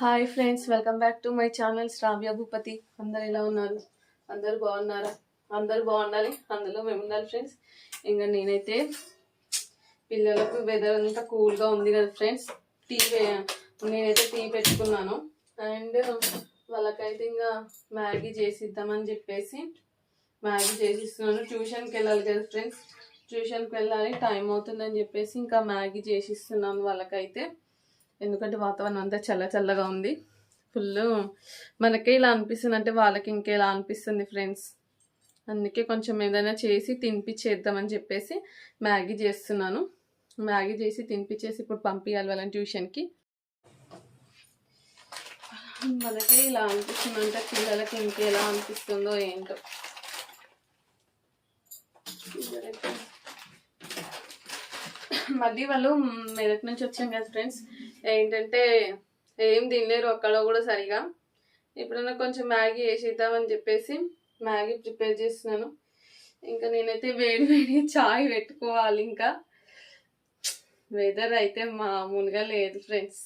Hi friends welcome back to my channel Shravya Bhupathi. అందరు ఎలా ఉన్నారు? అందరు బాగున్నారా? అందరు బాగుండాలి. అందులో మేము ఉండాలి ఫ్రెండ్స్. ఇంకా నేనైతే పిల్లలకు వెదర్ అంతా కూల్గా ఉంది కదా ఫ్రెండ్స్. టీ నేనైతే టీ పెట్టుకున్నాను. అండ్ వాళ్ళకైతే ఇంకా మ్యాగీ చేసిద్దామని చెప్పేసి మ్యాగీ చేసిస్తున్నాను. ట్యూషన్కి వెళ్ళాలి కదా ఫ్రెండ్స్. ట్యూషన్కి వెళ్ళాలి టైం అవుతుందని చెప్పేసి ఇంకా మ్యాగీ చేసిస్తున్నాను వాళ్ళకైతే. ఎందుకంటే వాతావరణం అంతా చల్ల చల్లగా ఉంది. ఫుల్ మనకే ఇలా అనిపిస్తుంది. అంటే వాళ్ళకి ఇంకా ఇలా అనిపిస్తుంది ఫ్రెండ్స్ అందుకే కొంచెం ఏదైనా చేసి తినిపించేద్దామని చెప్పేసి మ్యాగీ చేస్తున్నాను. మ్యాగీ చేసి తినిపించేసి ఇప్పుడు పంపించాలి వాళ్ళని ట్యూషన్కి మనకే ఇలా అనిపిస్తుంది అంటే పిల్లలకి ఎలా అనిపిస్తుందో ఏంటో. మళ్ళీ వాళ్ళు మెదక్ నుంచి వచ్చాం కదా ఫ్రెండ్స్ ఏంటంటే ఏం తినలేరు అక్కడ కూడా సరిగా. ఇప్పుడన్నా కొంచెం మ్యాగీ వేసేద్దామని చెప్పేసి మ్యాగీ ప్రిపేర్ చేస్తున్నాను. ఇంకా నేనైతే వేడి వేడి చాయ్ పెట్టుకోవాలి ఇంకా. వెదర్ అయితే మామూలుగా లేదు ఫ్రెండ్స్.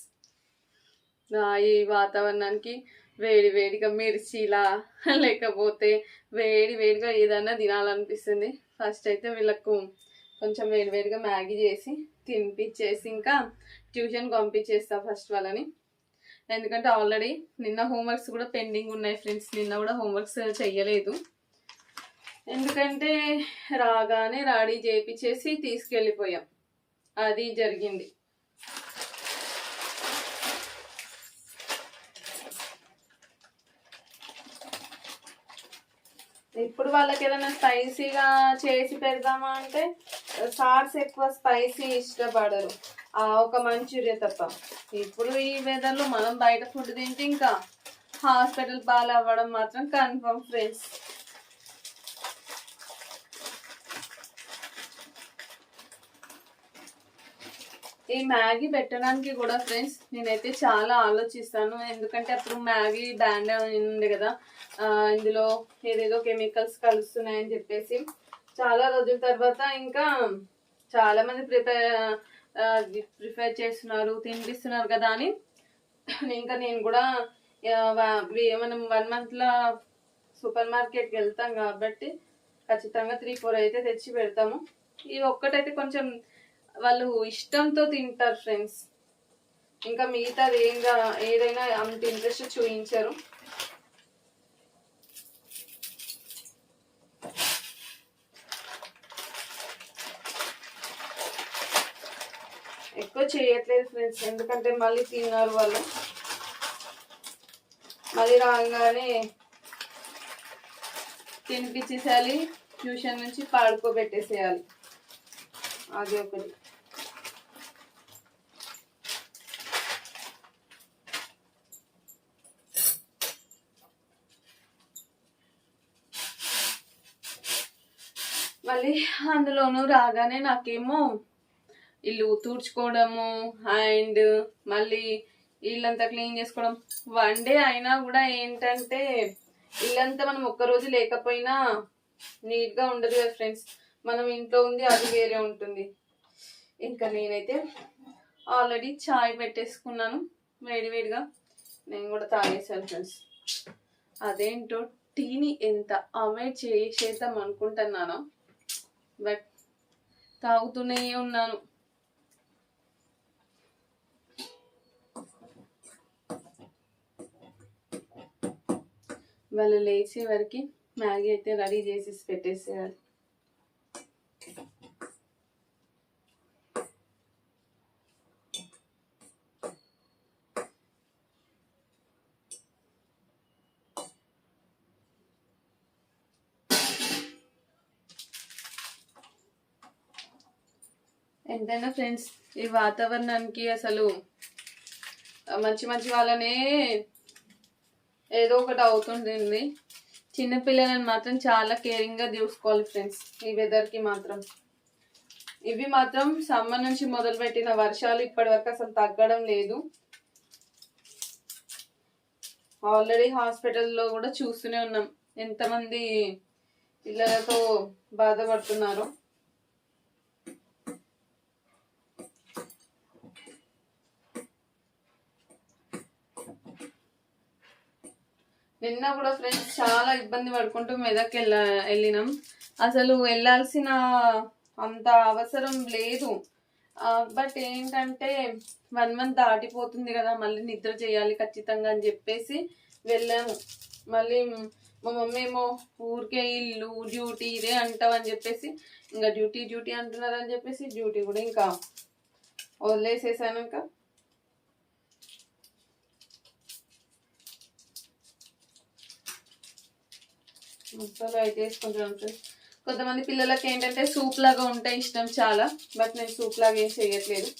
ఈ వాతావరణానికి వేడి వేడిగా మిర్చిలా లేకపోతే వేడి వేడిగా ఏదైనా తినాలనిపిస్తుంది. ఫస్ట్ అయితే వీళ్ళకు కొంచెం వేడి వేడిగా మ్యాగీ చేసి తినిపించేసి ఇంకా ట్యూషన్ పంపించేస్తా ఫస్ట్ వాళ్ళని. ఎందుకంటే ఆల్రెడీ నిన్న హోంవర్క్స్ కూడా పెండింగ్ ఉన్నాయి ఫ్రెండ్స్. నిన్న కూడా హోంవర్క్స్ చెయ్యలేదు. ఎందుకంటే రాగానే రాడీ చేపించేసి తీసుకెళ్ళిపోయాం. అది జరిగింది. ఇప్పుడు వాళ్ళకి ఏదైనా స్పైసీగా చేసి పెడదామా అంటే సార్స్ ఎక్కువ స్పైసీ ఇష్టపడరు. ఒక మంచూరియా తప్ప. ఇప్పుడు ఈ వెదర్లో మనం బయట ఫుడ్ తింటే ఇంకా హాస్పిటల్ పాలు అవ్వడం మాత్రం కన్ఫర్మ్ ఫ్రెండ్స్ ఈ మ్యాగీ పెట్టడానికి కూడా ఫ్రెండ్స్ నేనైతే చాలా ఆలోచిస్తాను. ఎందుకంటే అప్పుడు మ్యాగీ బ్యాండ్ ఉంది కదా. ఇందులో ఏదేదో కెమికల్స్ కలుస్తున్నాయని చెప్పేసి చాలా రోజుల తర్వాత ఇంకా చాలా మంది ప్రిపేర్ ప్రిపేర్ చేస్తున్నారు తినిపిస్తున్నారు కదా అని. ఇంకా నేను కూడా మనం వన్ మంత్లో సూపర్ మార్కెట్కి వెళ్తాం కాబట్టి ఖచ్చితంగా త్రీ ఫోర్ అయితే తెచ్చి పెడతాము. ఈ ఒక్కటైతే కొంచెం వాళ్ళు ఇష్టంతో తింటారు ఫ్రెండ్స్. ఇంకా మిగతాది ఏం ఏదైనా అంత ఇంట్రెస్ట్ చూపించరు ఎక్కువ చేయట్లేదు ఫ్రెండ్స్ ఎందుకంటే మళ్ళీ తిన్నారు వాళ్ళు. మళ్ళీ రాగానే తినిపించేసేయాలి. ట్యూషన్ నుంచి పాడుకోబెట్టేసేయాలి. అది ఒకటి. మళ్ళీ అందులోనూ రాగానే నాకేమో ఇల్లు తుడుచుకోవడము అండ్ మళ్ళీ ఇల్లంతా క్లీన్ చేసుకోవడం. వన్ డే అయినా కూడా ఏంటంటే ఇల్లంతా మనం ఒక్కరోజు లేకపోయినా నీట్గా ఉండదు కదా ఫ్రెండ్స్. మనం ఇంట్లో ఉంది అది వేరే ఉంటుంది. ఇంకా నేనైతే ఆల్రెడీ చాయ్ పెట్టేసుకున్నాను వేడి వేడిగా. నేను కూడా తాగేసాను ఫ్రెండ్స్. అదేంటో టీని ఎంత అవాయిడ్ చేసేద్దాం అనుకుంటున్నాను. బట్ తాగుతూనే ఉన్నాను. వాళ్ళు లేచే వరకు మ్యాగీ అయితే రెడీ చేసేసి పెట్టేసేయాలి. ఎంతైనా ఫ్రెండ్స్ ఈ వాతావరణానికి అసలు మంచి మంచి వాళ్ళనే ఏదో ఒకటి అవుతుంటుంది. చిన్నపిల్లలను మాత్రం చాలా కేరింగ్గా చూసుకోవాలి ఫ్రెండ్స్ ఈ వెదర్కి మాత్రం. ఇవి మాత్రం సమ్మర్ నుంచి మొదలుపెట్టిన వర్షాలు ఇప్పటి వరకు అసలు తగ్గడం లేదు. ఆల్రెడీ హాస్పిటల్లో కూడా చూస్తూనే ఉన్నాం. ఎంతమంది పిల్లలతో బాధపడుతున్నారో. నిన్న కూడా ఫ్రెండ్స్ చాలా ఇబ్బంది పడుకుంటూ మెదక్ వెళ్ళ వెళ్ళినాం. అసలు వెళ్ళాల్సిన అంత అవసరం లేదు. బట్ ఏంటంటే వన్ మంత్ దాటిపోతుంది కదా మళ్ళీ నిద్ర చేయాలి ఖచ్చితంగా అని చెప్పేసి వెళ్ళాము. మళ్ళీ మా మమ్మీ ఏమో ఊరికే ఇల్లు డ్యూటీ ఇదే అంటావని చెప్పేసి ఇంకా డ్యూటీ డ్యూటీ అంటున్నారు అని చెప్పేసి డ్యూటీ కూడా ఇంకా వదిలేసేసాను ఇంకా. ముక్కలు అయితే వేసుకుంటున్నాను ఫ్రెండ్స్ కొంతమంది పిల్లలకి ఏంటంటే సూప్ లాగా ఉంటే ఇష్టం చాలా బట్ నేను సూప్ లాగా ఏం చేయట్లేదు.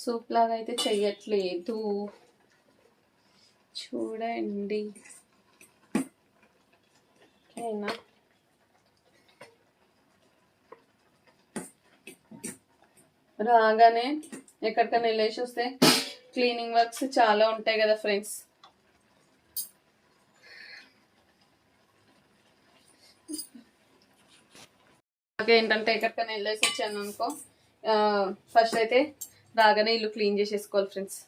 సూప్ లాగా అయితే చెయ్యట్లేదు చూడండి. ఓకేనా? రాగానే ఎక్కడికైనా వెళ్ళేసి వస్తే క్లీనింగ్ వర్క్స్ చాలా ఉంటాయి కదా ఫ్రెండ్స్. ఏంటంటే ఎక్కడికైనా వెళ్ళేసి వచ్చాను అనుకో ఫస్ట్ అయితే రాగానే ఇల్లు క్లీన్ చేసేసుకోవాలి ఫ్రెండ్స్.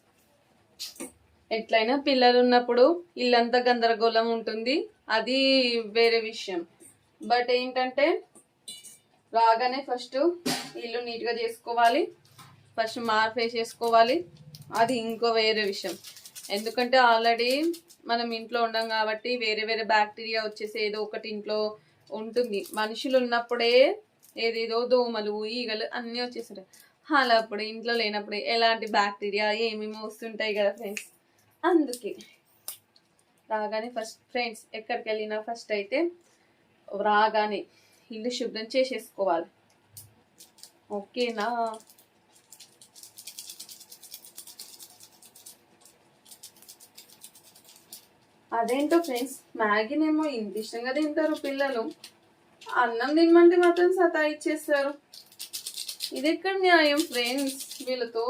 ఎట్లయినా పిల్లలు ఉన్నప్పుడు ఇల్లంతా గందరగోళం ఉంటుంది అది వేరే విషయం. బట్ ఏంటంటే రాగానే ఫస్ట్ ఇల్లు నీట్గా చేసుకోవాలి. ఫస్ట్ మార్పు చేసుకోవాలి అది ఇంకో వేరే విషయం. ఎందుకంటే ఆల్రెడీ మనం ఇంట్లో ఉండం కాబట్టి వేరే వేరే బ్యాక్టీరియా వచ్చేసి ఏదో ఒకటి ఇంట్లో ఉంటుంది. మనుషులు ఉన్నప్పుడే ఏదేదో దోమలు ఈగలు అన్నీ వచ్చేస్తాయి అలా అప్పుడు ఇంట్లో లేనప్పుడు ఎలాంటి బ్యాక్టీరియా ఏమేమి వస్తుంటాయి కదా ఫ్రెండ్స్. అందుకే రాగానే ఫస్ట్ ఫ్రెండ్స్ ఎక్కడికి వెళ్ళినా ఫస్ట్ అయితే రాగానే ఇల్లు శుభ్రం చేసేసుకోవాలి. ఓకేనా? అదేంటో ఫ్రెండ్స్ మ్యాగీనేమో ఇంత ఇష్టంగా తింటారు పిల్లలు. అన్నం తినమంటే మాత్రం సతా ఇచ్చేస్తారు ఇది ఎక్కడ న్యాయం ఫ్రెండ్స్ వీళ్ళతో?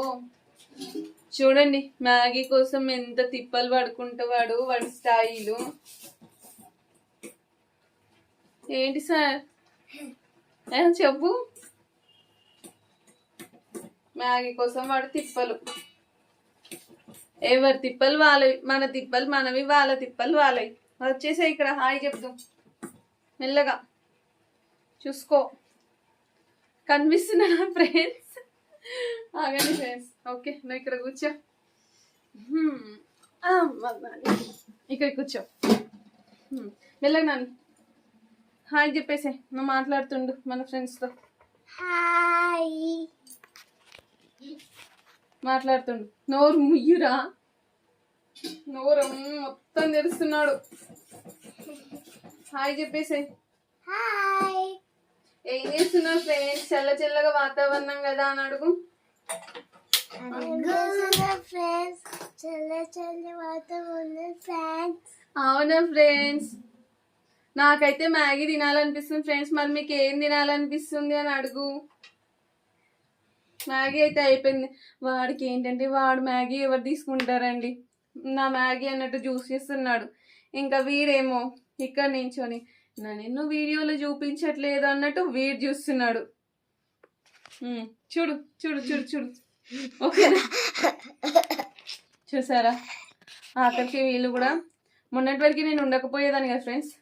చూడండి మ్యాగీ కోసం ఎంత తిప్పలు పడుకుంటావాడు వాడి స్టైలు. ఏంటి సార్? చెప్పు. మ్యాగీ కోసం వాడు తిప్పలు. ఎవరి తిప్పలు వాళ్ళవి? మన తిప్పలు మనవి వాళ్ళ తిప్పలు వాళ్ళవి. వచ్చేసే ఇక్కడ హాయ్ చెప్దాం. మెల్లగా. చూసుకో. కనిపిస్తున్నా ఫ్రెండ్స్ ఆగండి ఫ్రెండ్స్ ఓకే నువ్వు ఇక్కడ కూర్చో. ఇక్కడ కూర్చో. మెల్లగా నాని హాయ్ చెప్పేసే నువ్వు మాట్లాడుతుండు మన ఫ్రెండ్స్తో. హాయ్. మాట్లాడుతుండు. నోరు ముయ్యురా? నోరు మొత్తం తెరుస్తున్నాడు. హాయ్ చెప్పేసే. హాయ్. ఏం చేస్తున్నావు ఫ్రెండ్స్? చల్ల చల్లగా వాతావరణం కదా అని అడుగు. ఫ్రెండ్స్? చల్ల చల్ల వాతావరణం ఫ్రెండ్స్. అవునా ఫ్రెండ్స్? నాకైతే మ్యాగీ తినాలనిపిస్తుంది ఫ్రెండ్స్. మరి మీకు ఏం తినాలనిపిస్తుంది అని అడుగు. మ్యాగీ అయితే అయిపోయింది. వాడికి ఏంటంటే వాడు మ్యాగీ ఎవరు తీసుకుంటారండి? నా మ్యాగీ అన్నట్టు జ్యూస్ చేస్తున్నాడు. ఇంకా వీడేమో ఇక్కడ నించొని నా నిన్ను వీడియోలో చూపించట్లేదు అన్నట్టు వీడు చూస్తున్నాడు. చూడు చూడు చూడు చూడు. ఓకేనా? చూసారా? ఆఖరికి వీళ్ళు కూడా మొన్నటి వరకు నేను ఉండకపోయేదాన్ని కదా ఫ్రెండ్స్.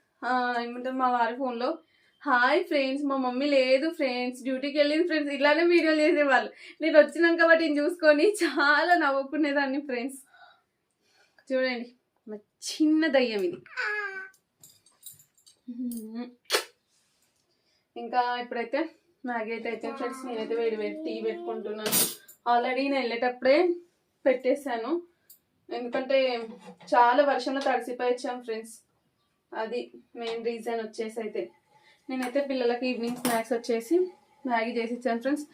ఏమంటారు మా వారి ఫోన్లో హాయ్ ఫ్రెండ్స్ మా మమ్మీ లేదు ఫ్రెండ్స్ డ్యూటీకి వెళ్ళింది ఫ్రెండ్స్. ఇలానే వీడియోలు చేసేవాళ్ళు. నేను వచ్చినాక వాటిని చూసుకొని చాలా నవ్వుకునేదాన్ని ఫ్రెండ్స్. చూడండి మా చిన్న దయ్యం ఇది. ఇంకా ఇప్పుడైతే మ్యాగీ అయితే అయితే ఫ్రెండ్స్ నేనైతే వేడి వేడి టీ పెట్టుకుంటున్నాను. ఆల్రెడీ నేను వెళ్ళేటప్పుడే పెట్టేశాను. ఎందుకంటే చాలా వర్షంలో తడిసిపోయి వచ్చాం ఫ్రెండ్స్. అది మెయిన్ రీజన్ వచ్చేసి అయితే. నేనైతే పిల్లలకి ఈవినింగ్ స్నాక్స్ వచ్చేసి మ్యాగీ చేసి ఇచ్చాను ఫ్రెండ్స్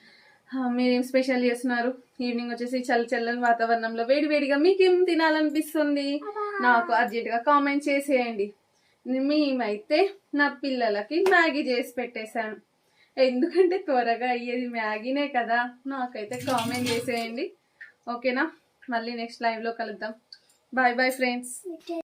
మీరేం స్పెషల్ చేస్తున్నారు? ఈవినింగ్ వచ్చేసి చల్ల చల్లని వాతావరణంలో వేడి వేడిగా మీకేం తినాలనిపిస్తుంది? నాకు అర్జెంటుగా కామెంట్ చేసేయండి. మేమైతే నా పిల్లలకి మ్యాగీ చేసి పెట్టేశాను. ఎందుకంటే త్వరగా అయ్యేది మ్యాగీనే కదా. నాకైతే కామెంట్ చేసేయండి. ఓకేనా మళ్ళీ నెక్స్ట్ లైవ్లో కలుద్దాం. Bye bye friends